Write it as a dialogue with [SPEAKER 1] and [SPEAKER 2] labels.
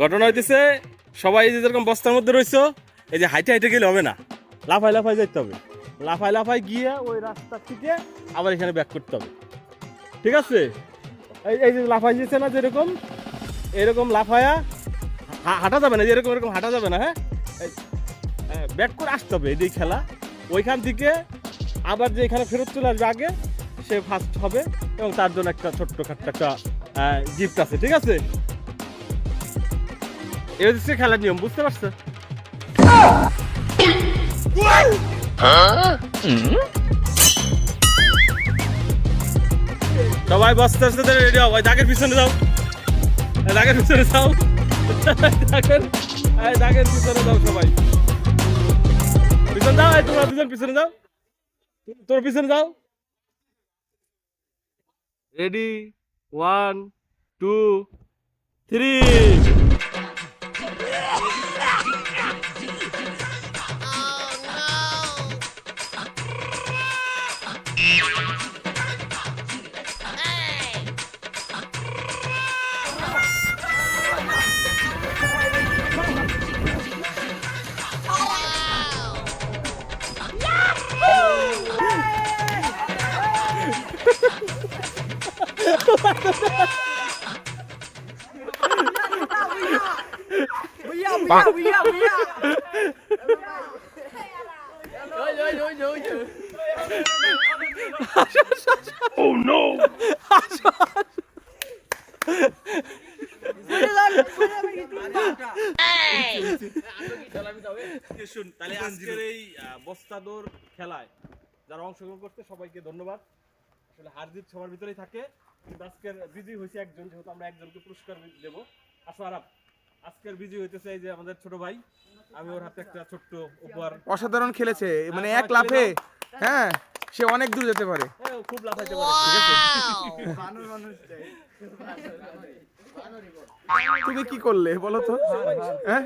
[SPEAKER 1] ঘটনা হইতেছে, সবাই যে যেরকম বস্তার মধ্যে রয়েছে এই যে হাইটে হাইটে গেলে হবে না। লাফাই লাফাই যেতে হবে। লাফাই লাফাই গিয়ে ওই রাস্তা থেকে আবার এখানে ব্যাক করতে হবে। ঠিক আছে? এই এই যে লাফাই যেছে না যেরকম, এরকম লাফায়া হাঁটা যাবে না, যেরকম এরকম হাঁটা যাবে না হ্যাঁ? ব্যাক করে আসতে হবে এই খেলা। ওইখান থেকে আবার যে এখানে ফেরত চলে আসবে আগে, সে ফার্স্ট হবে এবং তার জন্য একটা ছোট্ট খাট্ট একটা গিফট আছে, ঠিক আছে? এই হচ্ছে খেলার নিয়ম, বুঝতে পারছ? সবাই বস্তে আসতে রেডি হও। ওই দাগের পিছনে যাও। দাগের পিছনে যাও। দাগের দাগের পিছনে যাও সবাই। পিছনে যাও তোমরা দুজন পিছনে যাও। তোর পিছনে যাও। Ready? One, two, three.
[SPEAKER 2] Bang. Dưới dưới dưới
[SPEAKER 1] dưới. তাহলে আজকের এই আহ, খেলায় যারা অংশগ্রহণ করতে সবাইকে ধন্যবাদ। আসলে হার জিত সবার ভিতরেই থাকে কিন্তু আজকের বিজয়ী হয়েছে একজন যেহেতু আমরা একজনকে পুরস্কার দেবো। আসো আরাম আজকের বিজয়ী হইতেছে এই যে আমাদের ছোট ভাই। আমি ওর হাতে একটা ছোট্ট উপহার।
[SPEAKER 3] অসাধারণ খেলেছে মানে এক লাফে। হ্যাঁ। সে অনেক দূর যেতে পারে।
[SPEAKER 1] এ, খুব লাফাইতে পারে। ঠিক আছে?
[SPEAKER 3] তুমি কি করলে বলো তো? হ্যাঁ?